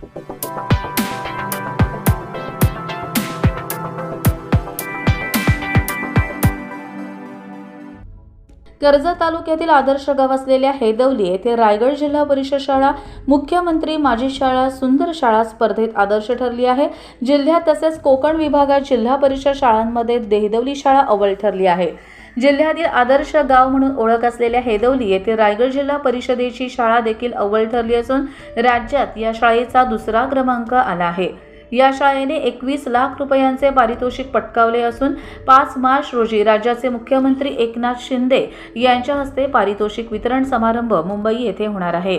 कर्जत तालुक्यातील आदर्श गाव असलेल्या हेदवली येथे रायगड जिल्हा परिषद शाळा मुख्यमंत्री माझी शाळा सुंदर शाळा स्पर्धेत आदर्श ठरली आहे. जिल्ह्यात तसेच कोकण विभागात जिल्हा परिषद शाळांमध्ये देहदवली शाळा अव्वल ठरली आहे. जिल्ह्यातील आदर्श गाव म्हणून ओळख असलेल्या हेदवली येथे रायगड जिल्हा परिषदेची शाळा देखील अव्वल ठरली असून राज्यात या शाळेचा दुसरा क्रमांक आला आहे. या शाळेने एकवीस लाख रुपयांचे पारितोषिक पटकावले असून पाच मार्च रोजी राज्याचे मुख्यमंत्री एकनाथ शिंदे यांच्या हस्ते पारितोषिक वितरण समारंभ मुंबई येथे होणार आहे.